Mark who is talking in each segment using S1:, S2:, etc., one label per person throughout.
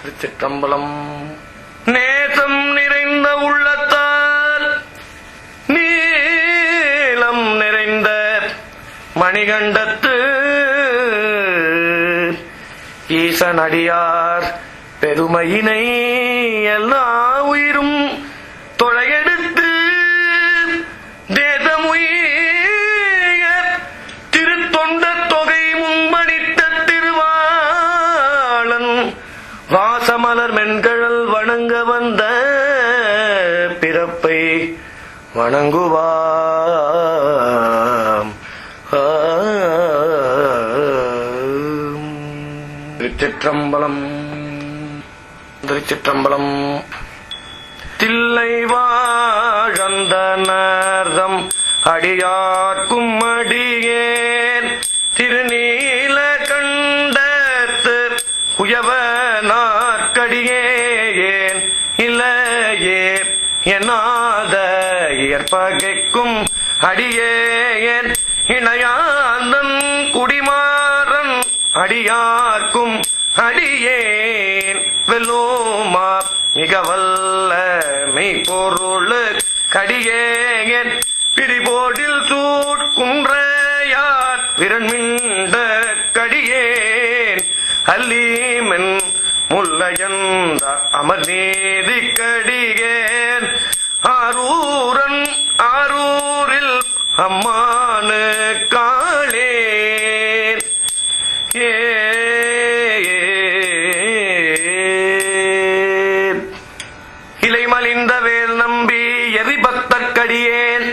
S1: திருச்சிற்றம்பலம். நேசம் நிறைந்த உள்ளத்தால் நீளம் நிறைந்த மணிகண்டத்து ஈசனடியார் பெருமையினை எல்லாம் வணங்குவாம். திருச்சிற்றம்பலம் திருச்சிற்றம்பலம். தில்லை வாழந்தனர்தம் அடியார்க்கும் அடியேன். திருநீல கண்டத்து குயவ நாற்கடியேன் இல்லையே என்னாத பகைக்கும் அடியேன். இணையாந்தன் குடிமாறன். அடியார்க்கும் அடியேன். வெல்லோமா மிக வல்ல மெய்ப்பொருள் கடியேன். பிரிபோடில் சூட்குன்றையார் விரண்மிண்ட கடியேன். அல்லீமென் முல்லையந்த அமர் நீதி கடிகேன் ஆரூரன் ஆரூரில் அம்மானு காளே ஏ இலைமலிந்த வேல் நம்பி எரிபக்தற்கடியேன்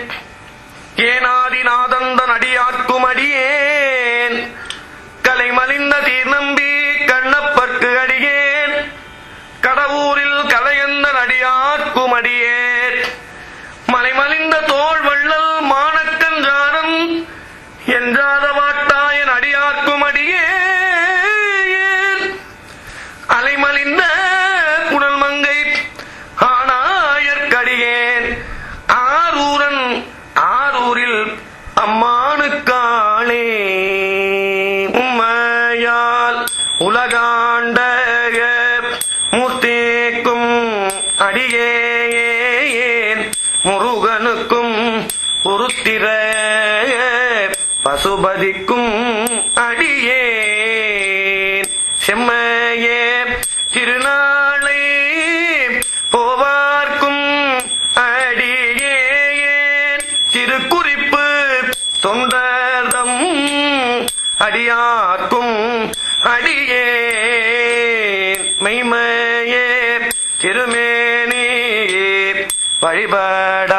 S1: ஏனாதிநாதந்தன் அடியார்க்கும் அடியேன். உமையால் உலகா திருமேனியே வழிபட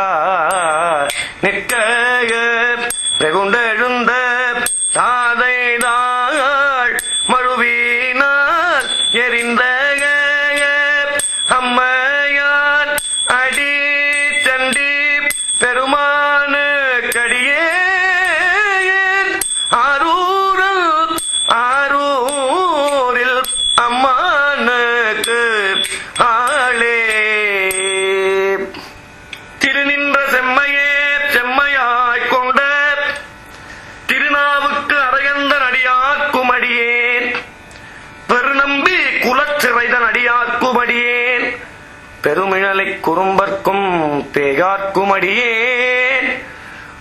S1: பெருமிழலை குறும்பர்க்கும் தேகார்க்கும் அடியே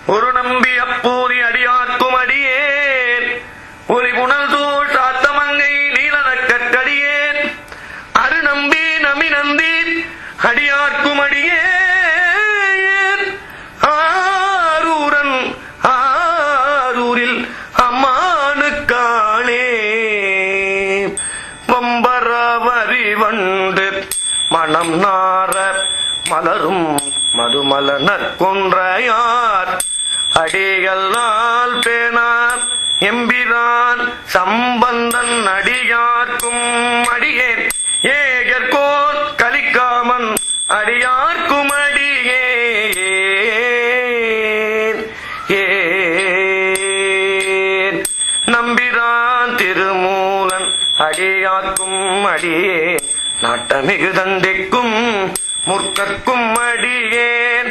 S1: ஒரு நம்பி அப்போ மணம் நார மலரும் மதுமலன கொன்றையார். அடிகளால் பேனார் எம்பிரான் சம்பந்தன் அடியார்க்கும் அடியேன். ஏ நாட்டமிகு தண்டிக்கும் முற்கற்கும் அடியேன்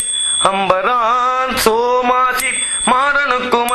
S1: அம்பரான் சோமாசி மாறனுக்கும்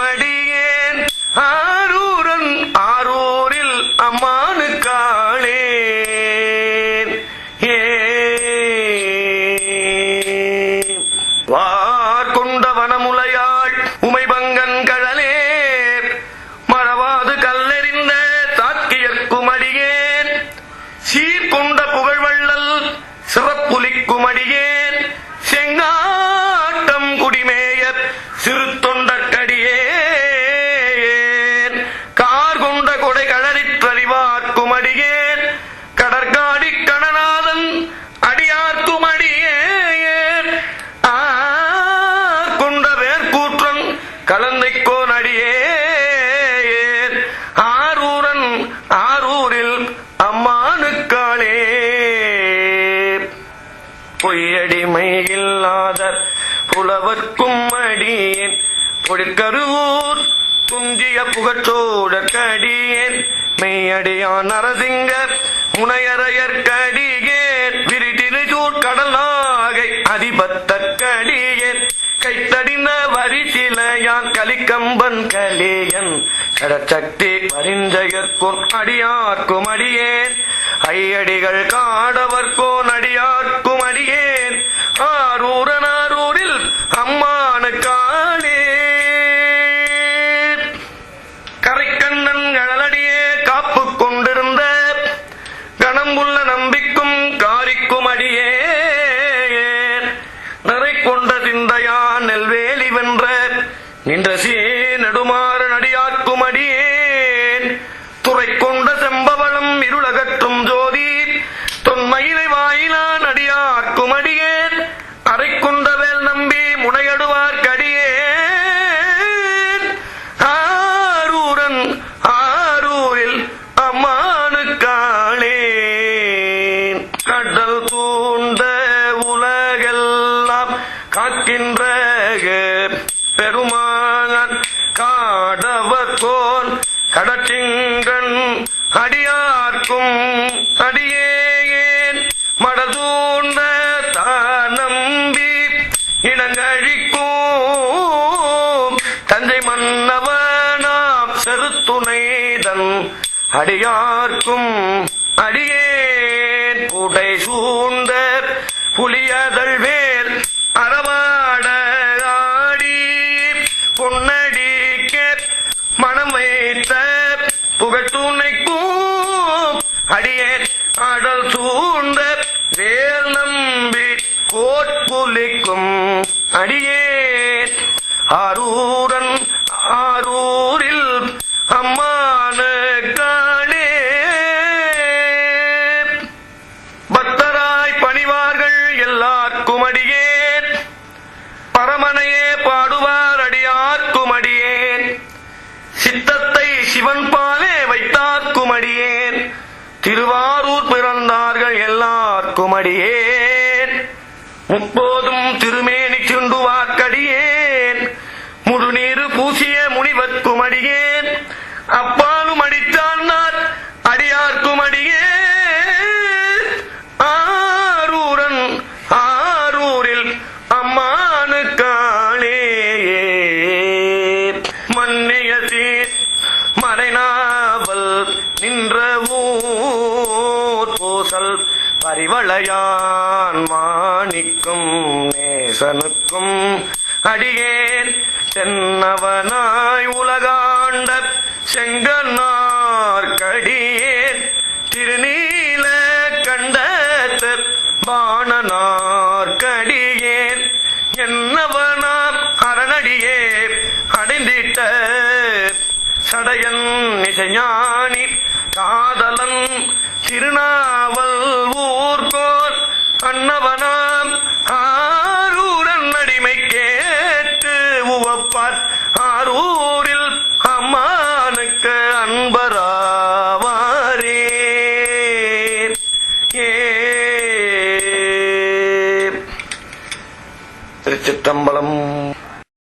S1: அவர்க்கும் அடியேன். பொழிற்கருவூர் துஞ்சிய புகற்றோடற்கடியேன் மெய்யடியான் நரசிங்க முனையரையற்கடியேன் விரிதிருச்சூர் கடல் நாகை அதிபத்தற்கடியேன் கைத்தடிந்த வரிசிலையான் கலிக்கம்பன் கலியன். கடற்சக்தி பரிஞ்சயற்கும் அடியார்க்கும் அடியேன். ஐயடிகள் காடவர்க்கோன் அடியார்க்கும் அடியேன். நெல்வேலி நின்ற சீ அடியார்க்கும் அடியேன். மடதூண்ட தானம்பி இனங்கழிக்கும். தஞ்சை மன்னவனாம் செருத்துணைதன் அடியார்க்கும் அடியேன். புடை சூழ்ந்த புலியதழ்வேல் அடல் சூழ்ந்த வேல் நம்பி கோட்புலிக்கும் அடியேன். ஆரூரன் ஆரூரில் அப்பாலும் அடித்தான் அடியார்க்கும் அடியே. ஆரூரன் ஆரூரில் அம்மானுக்காளே மன்னிய மன்னியதி மறைநாவல் நின்ற ஊர் பூசல் பரிவளையான் மாணிக்கும் நேசனுக்கும் அடியேன் தென்னவனாய் உலகாண்ட செங்கனார்கடியேன் திருநீல